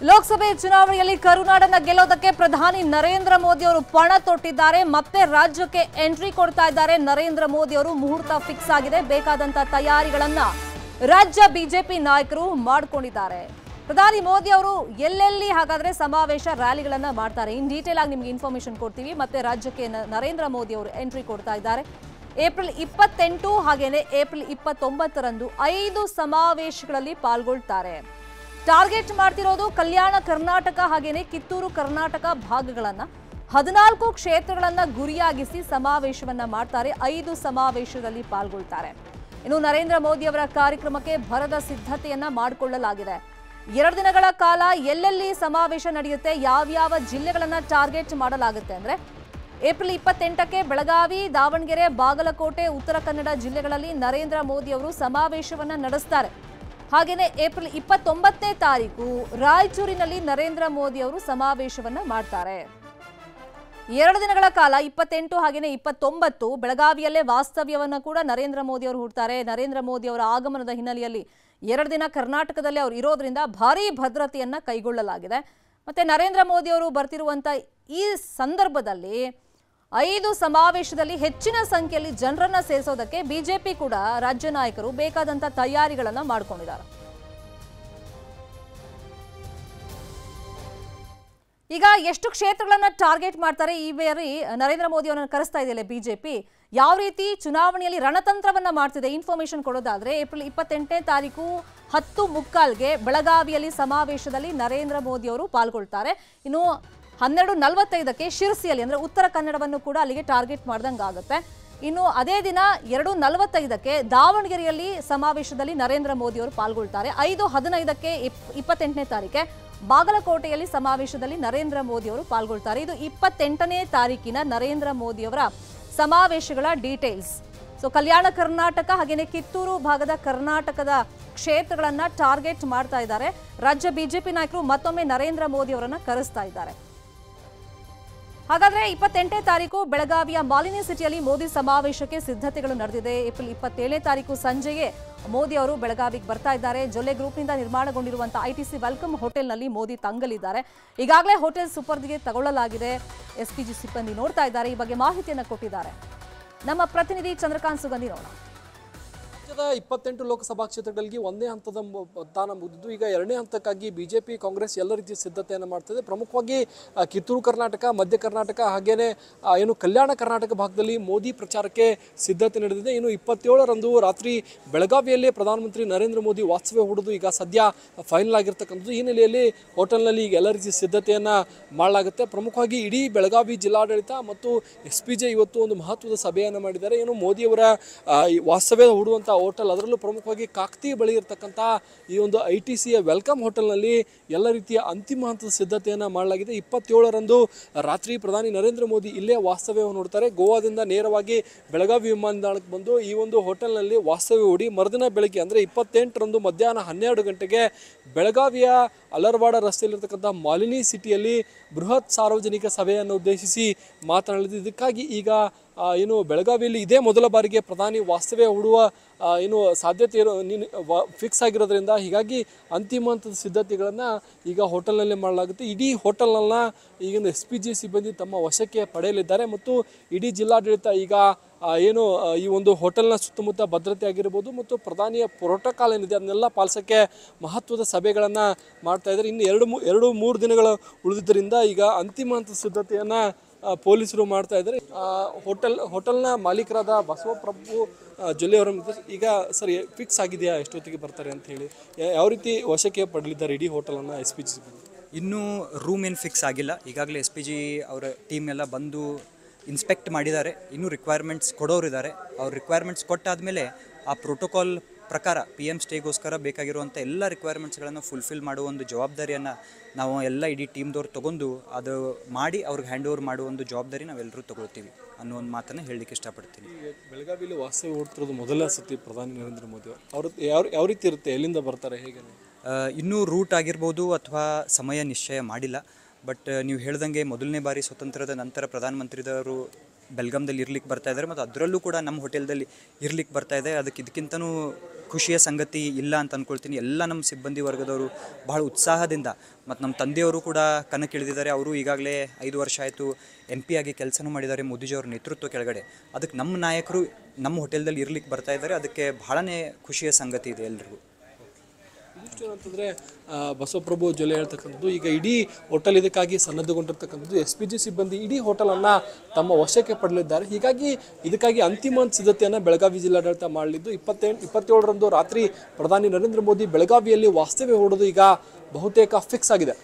ಲೋಕಸಭೆ ಚುನಾವಣೆಯಲ್ಲಿ ಕರುನಾಡನ್ನ ಗೆಲ್ಲೋದಕ್ಕೆ ಪ್ರಧಾನಿ ನರೇಂದ್ರ ಮೋದಿ ಅವರು ಪಣ ತೊಟ್ಟಿದ್ದಾರೆ, ಮತ್ತೆ ರಾಜ್ಯಕ್ಕೆ ಎಂಟ್ರಿ ಕೊಡ್ತಾ ಇದ್ದಾರೆ ನರೇಂದ್ರ ಮೋದಿ ಅವರು. ಮುಹೂರ್ತ ಫಿಕ್ಸ್ ಆಗಿದೆ, ಬೇಕಾದಂತ ತಯಾರಿಗಳನ್ನ ರಾಜ್ಯ ಬಿಜೆಪಿ ನಾಯಕರು ಮಾಡಿಕೊಂಡಿದ್ದಾರೆ. ಪ್ರಧಾನಿ ಮೋದಿ ಅವರು ಎಲ್ಲೆಲ್ಲಿ ಹಾಗಾದ್ರೆ ಸಮಾವೇಶ ರ್ಯಾಲಿಗಳನ್ನ ಮಾಡ್ತಾರೆ? ಇನ್ ಡೀಟೇಲ್ ಆಗಿ ನಿಮ್ಗೆ ಇನ್ಫಾರ್ಮೇಶನ್ ಕೊಡ್ತೀವಿ, ಮತ್ತೆ ರಾಜ್ಯಕ್ಕೆ ನರೇಂದ್ರ ಮೋದಿ ಅವರು ಎಂಟ್ರಿ ಕೊಡ್ತಾ ಇದ್ದಾರೆ. ಏಪ್ರಿಲ್ ಇಪ್ಪತ್ತೆಂಟು ಹಾಗೇನೆ ಏಪ್ರಿಲ್ ಇಪ್ಪತ್ತೊಂಬತ್ತರಂದು ಐದು ಸಮಾವೇಶಗಳಲ್ಲಿ ಪಾಲ್ಗೊಳ್ತಾರೆ. ಟಾರ್ಗೆಟ್ ಮಾಡ್ತಿರೋದು ಕಲ್ಯಾಣ ಕರ್ನಾಟಕ ಹಾಗೇನೆ ಕಿತ್ತೂರು ಕರ್ನಾಟಕ ಭಾಗಗಳನ್ನ. ಹದಿನಾಲ್ಕು ಕ್ಷೇತ್ರಗಳನ್ನ ಗುರಿಯಾಗಿಸಿ ಸಮಾವೇಶವನ್ನ ಮಾಡ್ತಾರೆ, ಐದು ಸಮಾವೇಶದಲ್ಲಿ ಪಾಲ್ಗೊಳ್ತಾರೆ. ಇನ್ನು ನರೇಂದ್ರ ಮೋದಿ ಅವರ ಕಾರ್ಯಕ್ರಮಕ್ಕೆ ಭರದ ಸಿದ್ಧತೆಯನ್ನ ಮಾಡಿಕೊಳ್ಳಲಾಗಿದೆ. ಎರಡು ದಿನಗಳ ಕಾಲ ಎಲ್ಲೆಲ್ಲಿ ಸಮಾವೇಶ ನಡೆಯುತ್ತೆ, ಯಾವ್ಯಾವ ಜಿಲ್ಲೆಗಳನ್ನ ಟಾರ್ಗೆಟ್ ಮಾಡಲಾಗುತ್ತೆ ಅಂದ್ರೆ, ಏಪ್ರಿಲ್ ಇಪ್ಪತ್ತೆಂಟಕ್ಕೆ ಬೆಳಗಾವಿ, ದಾವಣಗೆರೆ, ಬಾಗಲಕೋಟೆ, ಉತ್ತರ ಕನ್ನಡ ಜಿಲ್ಲೆಗಳಲ್ಲಿ ನರೇಂದ್ರ ಮೋದಿ ಅವರು ಸಮಾವೇಶವನ್ನ ನಡೆಸ್ತಾರೆ. ಹಾಗೇನೆ ಏಪ್ರಿಲ್ ಇಪ್ಪತ್ತೊಂಬತ್ತನೇ ತಾರೀಕು ರಾಯಚೂರಿನಲ್ಲಿ ನರೇಂದ್ರ ಮೋದಿ ಅವರು ಸಮಾವೇಶವನ್ನ ಮಾಡ್ತಾರೆ. ಎರಡು ದಿನಗಳ ಕಾಲ ಇಪ್ಪತ್ತೆಂಟು ಹಾಗೆಯೇ ಇಪ್ಪತ್ತೊಂಬತ್ತು ಬೆಳಗಾವಿಯಲ್ಲೇ ವಾಸ್ತವ್ಯವನ್ನು ಕೂಡ ನರೇಂದ್ರ ಮೋದಿ ಅವರು ಹುಡ್ತಾರೆ. ನರೇಂದ್ರ ಮೋದಿ ಅವರ ಆಗಮನದ ಹಿನ್ನೆಲೆಯಲ್ಲಿ ಎರಡು ದಿನ ಕರ್ನಾಟಕದಲ್ಲಿ ಅವರು ಇರೋದ್ರಿಂದ ಭಾರೀ ಭದ್ರತೆಯನ್ನು ಕೈಗೊಳ್ಳಲಾಗಿದೆ. ಮತ್ತೆ ನರೇಂದ್ರ ಮೋದಿ ಅವರು ಬರ್ತಿರುವಂಥ ಈ ಸಂದರ್ಭದಲ್ಲಿ ಐದು ಸಮಾವೇಶದಲ್ಲಿ ಹೆಚ್ಚಿನ ಸಂಖ್ಯೆಯಲ್ಲಿ ಜನರನ್ನ ಸೇರಿಸೋದಕ್ಕೆ ಬಿಜೆಪಿ ಕೂಡ ರಾಜ್ಯ ನಾಯಕರು ಬೇಕಾದಂತ ತಯಾರಿಗಳನ್ನ ಮಾಡಿಕೊಂಡಿದ್ದಾರೆ. ಈಗ ಎಷ್ಟು ಕ್ಷೇತ್ರಗಳನ್ನ ಟಾರ್ಗೆಟ್ ಮಾಡ್ತಾರೆ ಈ ಬಾರಿ ನರೇಂದ್ರ ಮೋದಿ ಅವರನ್ನು ಕರೆಸ್ತಾ ಇದೆಯಲ್ಲ ಬಿಜೆಪಿ? ಯಾವ ರೀತಿ ಚುನಾವಣೆಯಲ್ಲಿ ರಣತಂತ್ರವನ್ನ ಮಾಡ್ತಿದೆ? ಇನ್ಫಾರ್ಮೇಶನ್ ಕೊಡೋದಾದ್ರೆ ಏಪ್ರಿಲ್ ಇಪ್ಪತ್ತೆಂಟನೇ ತಾರೀಕು ಹತ್ತು ಮುಕ್ಕಾಲ್ಗೆ ಬೆಳಗಾವಿಯಲ್ಲಿ ಸಮಾವೇಶದಲ್ಲಿ ನರೇಂದ್ರ ಮೋದಿ ಅವರು ಪಾಲ್ಗೊಳ್ತಾರೆ. ಇನ್ನು ಹನ್ನೆರಡು ನಲವತ್ತೈದಕ್ಕೆ ಶಿರಸಿಯಲ್ಲಿ, ಅಂದ್ರೆ ಉತ್ತರ ಕನ್ನಡವನ್ನು ಕೂಡ ಅಲ್ಲಿಗೆ ಟಾರ್ಗೆಟ್ ಆಗುತ್ತೆ. ಇನ್ನು ಅದೇ ದಿನ ಎರಡು ನಲವತ್ತೈದಕ್ಕೆ ದಾವಣಗೆರೆಯಲ್ಲಿ ಸಮಾವೇಶದಲ್ಲಿ ನರೇಂದ್ರ ಮೋದಿ ಅವರು ಪಾಲ್ಗೊಳ್ತಾರೆ. ಐದು ಹದಿನೈದಕ್ಕೆ ಇಪ್- ಇಪ್ಪತ್ತೆಂಟನೇ ತಾರೀಕೆ ಬಾಗಲಕೋಟೆಯಲ್ಲಿ ಸಮಾವೇಶದಲ್ಲಿ ನರೇಂದ್ರ ಮೋದಿ ಅವರು ಪಾಲ್ಗೊಳ್ತಾರೆ. ಇದು ಇಪ್ಪತ್ತೆಂಟನೇ ತಾರೀಕಿನ ನರೇಂದ್ರ ಮೋದಿ ಅವರ ಸಮಾವೇಶಗಳ ಡೀಟೇಲ್ಸ್. ಸೊ, ಕಲ್ಯಾಣ ಕರ್ನಾಟಕ ಹಾಗೇನೆ ಕಿತ್ತೂರು ಭಾಗದ ಕರ್ನಾಟಕದ ಕ್ಷೇತ್ರಗಳನ್ನು ಟಾರ್ಗೆಟ್ ಮಾಡ್ತಾ ಇದ್ದಾರೆ. ರಾಜ್ಯ ಬಿಜೆಪಿ ನಾಯಕರು ಮತ್ತೊಮ್ಮೆ ನರೇಂದ್ರ ಮೋದಿ ಅವರನ್ನು ಕರೆಸ್ತಾ ಇದ್ದಾರೆ. ಹಾಗಾದ್ರೆ ಇಪ್ಪತ್ತೆಂಟನೇ ತಾರೀಕು ಬೆಳಗಾವಿಯ ಮಾಲಿನ್ಯ ಸಿಟಿಯಲ್ಲಿ ಮೋದಿ ಸಮಾವೇಶಕ್ಕೆ ಸಿದ್ಧತೆಗಳು ನಡೆದಿದೆ. ಏಪ್ರಿಲ್ ಇಪ್ಪತ್ತೇಳನೇ ತಾರೀಕು ಸಂಜೆಯೇ ಮೋದಿ ಅವರು ಬೆಳಗಾವಿಗೆ ಬರ್ತಾ ಇದ್ದಾರೆ. ಜೊಲ್ಲೆ ಗ್ರೂಪ್ನಿಂದ ನಿರ್ಮಾಣಗೊಂಡಿರುವಂತಹ ಐಟಿಸಿ ವೆಲ್ಕಮ್ ಹೋಟೆಲ್ನಲ್ಲಿ ಮೋದಿ ತಂಗಲಿದ್ದಾರೆ. ಈಗಾಗಲೇ ಹೋಟೆಲ್ ಸುಪರ್ದಿಗೆ ತಗೊಳ್ಳಲಾಗಿದೆ. ಎಸ್ಪಿಜಿ ಸಿಬ್ಬಂದಿ ನೋಡ್ತಾ ಇದ್ದಾರೆ. ಈ ಬಗ್ಗೆ ಮಾಹಿತಿಯನ್ನು ಕೊಟ್ಟಿದ್ದಾರೆ. ನಮ್ಮ ಪ್ರತಿನಿಧಿ ಚಂದ್ರಕಾಂತ್ ಸುಗಂಧಿ ನೋಡೋಣ. ರಾಜ್ಯದ ಇಪ್ಪತ್ತೆಂಟು ಲೋಕಸಭಾ ಕ್ಷೇತ್ರಗಳಿಗೆ ಒಂದೇ ಹಂತದ ಮತದಾನ ಮುಗಿದಿದ್ದು, ಈಗ ಎರಡನೇ ಹಂತಕ್ಕಾಗಿ ಬಿಜೆಪಿ, ಕಾಂಗ್ರೆಸ್ ಎಲ್ಲ ರೀತಿಯ ಸಿದ್ಧತೆಯನ್ನು ಮಾಡ್ತಿದೆ. ಪ್ರಮುಖವಾಗಿ ಕಿತ್ತೂರು ಕರ್ನಾಟಕ, ಮಧ್ಯ ಕರ್ನಾಟಕ, ಹಾಗೇನೆ ಏನು ಕಲ್ಯಾಣ ಕರ್ನಾಟಕ ಭಾಗದಲ್ಲಿ ಮೋದಿ ಪ್ರಚಾರಕ್ಕೆ ಸಿದ್ಧತೆ ನಡೆದಿದೆ. ಇನ್ನು ಇಪ್ಪತ್ತೇಳರಂದು ರಾತ್ರಿ ಬೆಳಗಾವಿಯಲ್ಲೇ ಪ್ರಧಾನಮಂತ್ರಿ ನರೇಂದ್ರ ಮೋದಿ ವಾಸ್ತವ್ಯ ಹೂಡೋದು ಈಗ ಸದ್ಯ ಫೈನಲ್ ಆಗಿರ್ತಕ್ಕಂಥದ್ದು. ಈ ನೆಲೆಯಲ್ಲಿ ಹೋಟೆಲ್ನಲ್ಲಿ ಈಗ ಎಲ್ಲ ರೀತಿಯ ಸಿದ್ಧತೆಯನ್ನು ಮಾಡಲಾಗುತ್ತೆ. ಪ್ರಮುಖವಾಗಿ ಇಡೀ ಬೆಳಗಾವಿ ಜಿಲ್ಲಾಡಳಿತ ಮತ್ತು ಎಸ್ ಇವತ್ತು ಒಂದು ಮಹತ್ವದ ಸಭೆಯನ್ನು ಮಾಡಿದ್ದಾರೆ. ಏನು ಮೋದಿಯವರ ವಾಸ್ತವ್ಯ ಹೂಡುವಂಥ ಹೋಟೆಲ್, ಅದರಲ್ಲೂ ಪ್ರಮುಖವಾಗಿ ಕಾಕ್ತಿ ಬಳಿ ಇರತಕ್ಕಂಥ ಈ ಒಂದು ಐ ಟಿ ಸಿಯ ವೆಲ್ಕಮ್ ಹೋಟೆಲ್ನಲ್ಲಿ ಎಲ್ಲ ರೀತಿಯ ಅಂತಿಮ ಹಂತದ ಸಿದ್ಧತೆಯನ್ನು ಮಾಡಲಾಗಿದೆ. ಇಪ್ಪತ್ತೇಳರಂದು ರಾತ್ರಿ ಪ್ರಧಾನಿ ನರೇಂದ್ರ ಮೋದಿ ಇಲ್ಲೇ ವಾಸ್ತವ್ಯವನ್ನು ನೋಡ್ತಾರೆ. ಗೋವಾದಿಂದ ನೇರವಾಗಿ ಬೆಳಗಾವಿ ವಿಮಾನ ನಿಲ್ದಾಣಕ್ಕೆ ಬಂದು ಈ ಒಂದು ಹೋಟೆಲ್ನಲ್ಲಿ ವಾಸ್ತವ್ಯ ಹೂಡಿ ಮರುದಿನ ಬೆಳಗ್ಗೆ ಅಂದರೆ ಇಪ್ಪತ್ತೆಂಟರಂದು ಮಧ್ಯಾಹ್ನ ಹನ್ನೆರಡು ಗಂಟೆಗೆ ಬೆಳಗಾವಿಯ ಅಲರ್ವಾಡ ರಸ್ತೆಯಲ್ಲಿರ್ತಕ್ಕಂಥ ಮಾಲಿನಿ ಸಿಟಿಯಲ್ಲಿ ಬೃಹತ್ ಸಾರ್ವಜನಿಕ ಸಭೆಯನ್ನು ಉದ್ದೇಶಿಸಿ ಮಾತನಾಡಿದ್ದು ಇದಕ್ಕಾಗಿ ಈಗ ಏನು ಬೆಳಗಾವಿಯಲ್ಲಿ ಇದೇ ಮೊದಲ ಬಾರಿಗೆ ಪ್ರಧಾನಿ ವಾಸ್ತವ್ಯ ಹೂಡುವ ಏನು ಸಾಧ್ಯತೆ ಇರೋ ಫಿಕ್ಸ್ ಆಗಿರೋದ್ರಿಂದ ಹೀಗಾಗಿ ಅಂತಿಮ ಹಂತದ ಸಿದ್ಧತೆಗಳನ್ನು ಈಗ ಹೋಟೆಲ್ನಲ್ಲೇ ಮಾಡಲಾಗುತ್ತೆ. ಇಡೀ ಹೋಟೆಲ್ನ ಈಗಿನ ಎಸ್ ಪಿ ಜಿ ಸಿಬ್ಬಂದಿ ತಮ್ಮ ವಶಕ್ಕೆ ಪಡೆಯಲಿದ್ದಾರೆ ಮತ್ತು ಇಡೀ ಜಿಲ್ಲಾಡಳಿತ ಈಗ ಏನು ಈ ಒಂದು ಹೋಟೆಲ್ನ ಸುತ್ತಮುತ್ತ ಭದ್ರತೆ ಆಗಿರ್ಬೋದು ಮತ್ತು ಪ್ರಧಾನಿಯ ಪ್ರೋಟೋಕಾಲ್ ಏನಿದೆ ಅದನ್ನೆಲ್ಲ ಪಾಲಿಸೋಕ್ಕೆ ಮಹತ್ವದ ಸಭೆಗಳನ್ನು ಮಾಡ್ತಾ ಇದ್ದಾರೆ. ಇನ್ನು ಎರಡು ಮೂ ಎರಡು ಮೂರು ದಿನಗಳು ಉಳಿದಿದ್ದರಿಂದ ಈಗ ಅಂತಿಮ ಹಂತದ ಸಿದ್ಧತೆಯನ್ನು ಪೊಲೀಸರು ಮಾಡ್ತಾ ಇದ್ದಾರೆ. ಹೋಟೆಲ್, ಹೋಟೆಲ್ನ ಮಾಲೀಕರಾದ ಬಸವಪ್ರಭು ಜೊಲ್ಲೆ ಅವರ ಈಗ ಸರ್ ಫಿಕ್ಸ್ ಆಗಿದೆಯಾ? ಎಷ್ಟೊತ್ತಿಗೆ ಬರ್ತಾರೆ ಅಂತ ಹೇಳಿ. ಯಾವ ರೀತಿ ವಶಕ್ಕೆ ಪಡಲಿದ್ದಾರೆ ಇಡೀ ಹೋಟೆಲನ್ನು ಎಸ್ ಪಿ ಜಿ ಇನ್ನೂ ರೂಮ್ ಏನು ಫಿಕ್ಸ್ ಆಗಿಲ್ಲ. ಈಗಾಗಲೇ ಎಸ್ ಪಿ ಜಿ ಅವರ ಟೀಮ್ ಎಲ್ಲ ಬಂದು ಇನ್ಸ್ಪೆಕ್ಟ್ ಮಾಡಿದ್ದಾರೆ. ಇನ್ನೂ ರಿಕ್ವೈರ್ಮೆಂಟ್ಸ್ ಕೊಡೋರಿದ್ದಾರೆ. ಅವ್ರ ರಿಕ್ವೈರ್ಮೆಂಟ್ಸ್ ಕೊಟ್ಟಾದಮೇಲೆ ಆ ಪ್ರೋಟೋಕಾಲ್ ಪ್ರಕಾರ ಪಿ ಎಂ ಸ್ಟೇಗೋಸ್ಕರ ಬೇಕಾಗಿರುವಂಥ ಎಲ್ಲ ರಿಕ್ವೈರ್ಮೆಂಟ್ಸ್ಗಳನ್ನು ಫುಲ್ಫಿಲ್ ಮಾಡುವ ಒಂದು ಜವಾಬ್ದಾರಿಯನ್ನು ನಾವು ಎಲ್ಲ ಇಡೀ ಟೀಮ್ದವ್ರು ತೊಗೊಂಡು ಅದು ಮಾಡಿ ಅವ್ರಿಗೆ ಹ್ಯಾಂಡ್ ಓವರ್ ಮಾಡುವ ಒಂದು ಜವಾಬ್ದಾರಿ ನಾವೆಲ್ಲರೂ ತೊಗೊಳ್ತೀವಿ ಅನ್ನೋ ಒಂದು ಮಾತನ್ನು ಹೇಳಲಿಕ್ಕೆ ಇಷ್ಟಪಡ್ತೀನಿ. ಬೆಳಗಾವಿಯಲ್ಲಿ ವಾಸ್ತವ್ಯ ಓಡ್ತಿರೋದು ಮೊದಲ ಸತಿ ಪ್ರಧಾನಿ ನರೇಂದ್ರ ಮೋದಿ ಅವರು. ಯಾವ ಯಾವ ರೀತಿ ಇರುತ್ತೆ? ಎಲ್ಲಿಂದ ಬರ್ತಾರೆ? ಹೇಗೆ? ಇನ್ನೂ ರೂಟ್ ಆಗಿರ್ಬೋದು ಅಥವಾ ಸಮಯ ನಿಶ್ಚಯ ಮಾಡಿಲ್ಲ. ಬಟ್ ನೀವು ಹೇಳ್ದಂಗೆ ಮೊದಲನೇ ಬಾರಿ ಸ್ವತಂತ್ರದ ನಂತರ ಪ್ರಧಾನಮಂತ್ರಿದವರು ಬೆಲ್ಗಾಮ್ದಲ್ಲಿ ಇರ್ಲಿಕ್ಕೆ ಬರ್ತಾ ಇದ್ದಾರೆ ಮತ್ತು ಅದರಲ್ಲೂ ಕೂಡ ನಮ್ಮ ಹೋಟೆಲ್ದಲ್ಲಿ ಇರ್ಲಿಕ್ಕೆ ಬರ್ತಾ ಇದೆ. ಅದಕ್ಕೆ ಇದಕ್ಕಿಂತನೂ ಖುಷಿಯ ಸಂಗತಿ ಇಲ್ಲ ಅಂತ ಅಂದ್ಕೊಳ್ತೀನಿ ಎಲ್ಲ ನಮ್ಮ ಸಿಬ್ಬಂದಿ ವರ್ಗದವರು ಬಹಳ ಉತ್ಸಾಹದಿಂದ ಮತ್ತು ನಮ್ಮ ತಂದೆಯವರು ಕೂಡ ಕಣಕ್ಕಿಳಿದಿದ್ದಾರೆ. ಅವರು ಈಗಾಗಲೇ ಐದು ವರ್ಷ ಆಯಿತು ಎಂ ಪಿ ಆಗಿ ಕೆಲಸನೂ ಮಾಡಿದ್ದಾರೆ ಮೋದಿಜಿಯವ್ರ ನೇತೃತ್ವ ಕೆಳಗಡೆ. ಅದಕ್ಕೆ ನಮ್ಮ ನಾಯಕರು ನಮ್ಮ ಹೋಟೆಲ್ದಲ್ಲಿ ಇರ್ಲಿಕ್ಕೆ ಬರ್ತಾ ಇದ್ದಾರೆ. ಅದಕ್ಕೆ ಬಹಳನೇ ಖುಷಿಯ ಸಂಗತಿ ಇದೆ ಎಲ್ರಿಗೂ. ಆ, ಬಸವಪ್ರಭು ಜೊಲೆ ಹೇಳ್ತಕ್ಕಂಥದ್ದು ಈಗ ಇಡೀ ಹೋಟೆಲ್ ಇದಕ್ಕಾಗಿ ಸನ್ನದ್ಧಗೊಂಡಿರ್ತಕ್ಕಂಥದ್ದು ಎಸ್ ಪಿ ಜಿ ಸಿಬ್ಬಂದಿ ಇಡೀ ಹೋಟೆಲನ್ನು ತಮ್ಮ ವಶಕ್ಕೆ ಪಡೆಯಲಿದ್ದಾರೆ ಹೀಗಾಗಿ ಇದಕ್ಕಾಗಿ ಅಂತಿಮ ಸಿದ್ಧತೆಯನ್ನು ಬೆಳಗಾವಿ ಜಿಲ್ಲಾಡಳಿತ ಮಾಡಲಿದ್ದು ಇಪ್ಪತ್ತೆಂಟು ಇಪ್ಪತ್ತೇಳರಂದು ರಾತ್ರಿ ಪ್ರಧಾನಿ ನರೇಂದ್ರ ಮೋದಿ ಬೆಳಗಾವಿಯಲ್ಲಿ ವಾಸ್ತವ್ಯ ಹೂಡೋದು ಈಗ ಬಹುತೇಕ ಫಿಕ್ಸ್ ಆಗಿದೆ.